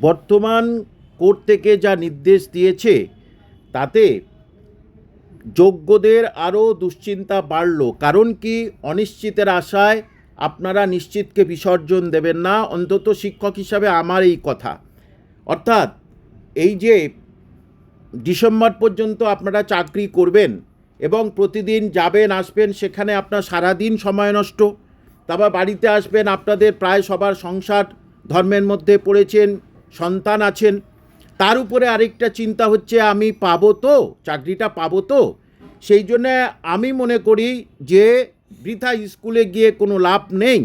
বর্তমান কোর্ট থেকে যা নির্দেশ দিয়েছে, তাতে যোগ্যদের আরও দুশ্চিন্তা বাড়ল। কারণ কি? অনিশ্চিতের আশায় আপনারা নিশ্চিতকে বিসর্জন দেবেন না। অন্তত শিক্ষক হিসাবে আমার এই কথা। অর্থাৎ এই যে ডিসেম্বর পর্যন্ত আপনারা চাকরি করবেন এবং প্রতিদিন যাবেন, আসবেন, সেখানে আপনার সারাদিন সময় নষ্ট। তারপর বাড়িতে আসবেন, আপনাদের প্রায় সবার সংসার ধর্মের মধ্যে পড়েছেন। সন্তান আছেন, তার উপরে আরেকটা চিন্তা হচ্ছে, আমি পাবো তো, চাকরিটা পাবো তো। সেই জন্যে আমি মনে করি যে, বৃথা স্কুলে গিয়ে কোনো লাভ নেই।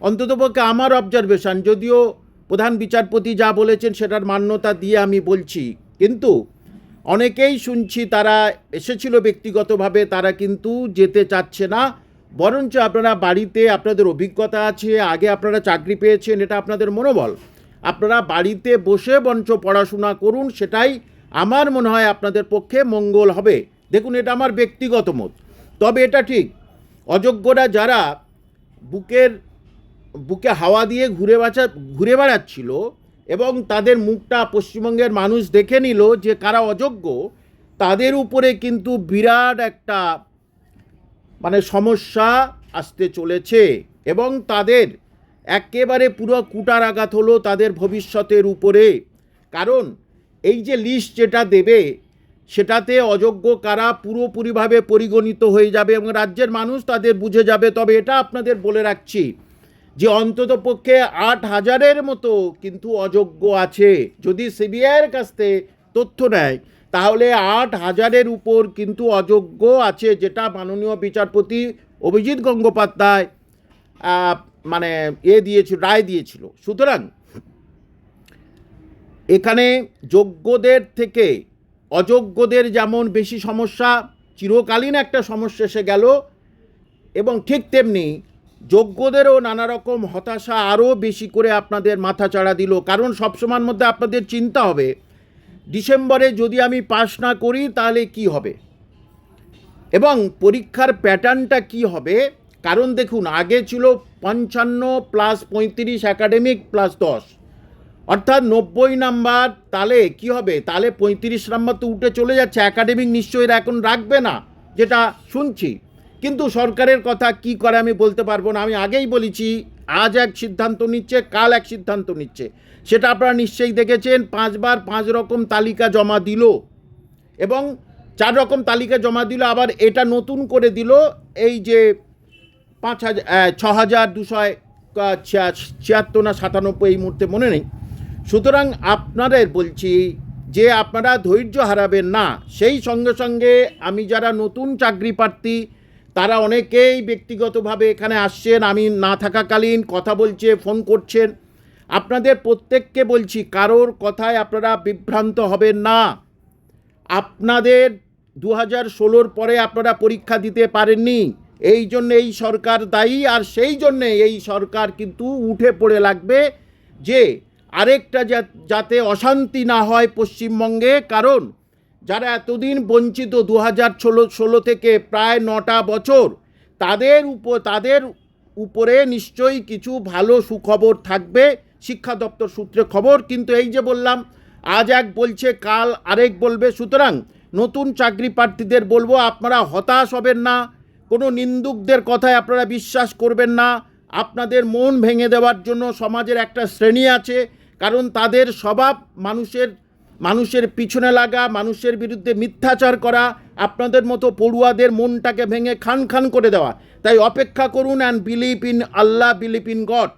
অন্ততপক্ষে আমার অবজারভেশন যদিও প্রধান বিচারপতি যা বলেছেন সেটার মান্যতা দিয়ে আমি বলছি। কিন্তু অনেকেই শুনছি, তারা এসেছিল ব্যক্তিগতভাবে, তারা কিন্তু যেতে চাচ্ছে না। বরঞ্চ আপনারা বাড়িতে আপনাদের অভিজ্ঞতা আছে, আগে আপনারা চাকরি পেয়েছেন, এটা আপনাদের মনোবল। আপনারা বাড়িতে বসে বঞ্চ পড়াশোনা করুন, সেটাই আমার মনে হয় আপনাদের পক্ষে মঙ্গল হবে। দেখুন, এটা আমার ব্যক্তিগত মত। তবে এটা ঠিক, অযোগ্যরা যারা বুকের, বুকে হাওয়া দিয়ে ঘুরে বাঁচা, ঘুরে বেড়াচ্ছিল এবং তাদের মুখটা পশ্চিমবঙ্গের মানুষ দেখে নিল যে কারা অযোগ্য, তাদের উপরে কিন্তু বিরাট একটা মানে সমস্যা আসতে চলেছে এবং তাদের একেবারে পুরো কুটার আঘাত হলো তাদের ভবিষ্যতের উপরে। কারণ এই যে লিস্ট যেটা দেবে, সেটাতে অযোগ্য কারা পুরোপুরিভাবে পরিগণিত হয়ে যাবে এবং রাজ্যের মানুষ তাদের বুঝে যাবে। তবে এটা আপনাদের বলে রাখছি যে অন্তত পক্ষে আট হাজারের মতো কিন্তু অযোগ্য আছে। যদি সিবিআইয়ের কাছ থেকে তথ্য নেয়, তাহলে আট হাজারের উপর কিন্তু অযোগ্য আছে যেটা মাননীয় বিচারপতি অভিজিৎ গঙ্গোপাধ্যায় মানে এ দিয়েছিল, রায় দিয়েছিল। সুতরাং এখানে যোগ্যদের থেকে অযোগ্যদের যেমন বেশি সমস্যা, চিরকালীন একটা সমস্যা এসে গেল এবং ঠিক তেমনি যোগ্যদেরও নানা রকম হতাশা আরও বেশি করে আপনাদের মাথা চাড়া দিল। কারণ সবসময়ের মধ্যে আপনাদের চিন্তা হবে, ডিসেম্বরে যদি আমি পাশ না করি তাহলে কি হবে? এবং পরীক্ষার প্যাটার্নটা কি হবে? কারণ দেখুন, আগে ছিল পঞ্চান্ন প্লাস পঁয়ত্রিশ একাডেমিক প্লাস দশ। অর্থাৎ নব্বই নাম্বার তালে কি হবে? তালে পঁয়ত্রিশ নাম্বার তো উঠে চলে যাচ্ছে একাডেমিক নিশ্চয়ই এখন রাখবে না, যেটা শুনছি। কিন্তু সরকারের কথা কি করে আমি বলতে পারব না? আমি আগেই বলেছি, আজ এক সিদ্ধান্ত নিচ্ছে, কাল এক সিদ্ধান্ত নিচ্ছে। সেটা আপনারা নিশ্চয়ই দেখেছেন, পাঁচবার পাঁচ রকম তালিকা জমা দিল। এবং চার রকম তালিকা জমা দিল, আবার এটা নতুন করে দিল, এই যে পাঁচ হাজার ছ হাজার দুশো ছিয়াত্তর না সাতানব্বই এই মুহূর্তে মনে নেই। সুতরাং আপনাদের বলছি যে আপনারা ধৈর্য হারাবেন না। সেই সঙ্গে সঙ্গে আমি যারা নতুন চাকরি প্রার্থী, তারা অনেকেই ব্যক্তিগতভাবে এখানে আসছেন, আমি না থাকাকালীন কথা বলছে, ফোন করছেন। আপনাদের প্রত্যেককে বলছি, কারোর কথায় আপনারা বিভ্রান্ত হবেন না। আপনাদের দু হাজার ষোলোর পরে আপনারা পরীক্ষা দিতে পারেননি। এই জন্য এই সরকার দায়ী আর সেই জন্যে এই সরকার কিন্তু উঠে পড়ে লাগবে যে আরেকটা যাতে অশান্তি না হয় পশ্চিমবঙ্গে। কারণ যারা এতদিন বঞ্চিত দু হাজার ষোলো ষোলো থেকে প্রায় নটা বছর, তাদের উপর তাদের উপরে নিশ্চয়ই কিছু ভালো সুখবর থাকবে, শিক্ষা দপ্তর সূত্রে খবর। কিন্তু এই যে বললাম, আজ এক বলছে, কাল আরেক বলবে। সুতরাং নতুন চাকরি প্রার্থীদের বলব, আপনারা হতাশ হবেন না। কোনো নিন্দুকদের কথায় আপনারা বিশ্বাস করবেন না। আপনাদের মন ভেঙে দেওয়ার জন্য সমাজের একটা শ্রেণি আছে, কারণ তাদের স্বভাব মানুষের মানুষের পিছনে লাগা, মানুষের বিরুদ্ধে মিথ্যাচার করা, আপনাদের মতো পড়ুয়াদের মনটাকে ভেঙে খান খান করে দেওয়া। তাই অপেক্ষা করুন and believe in Allah believe in God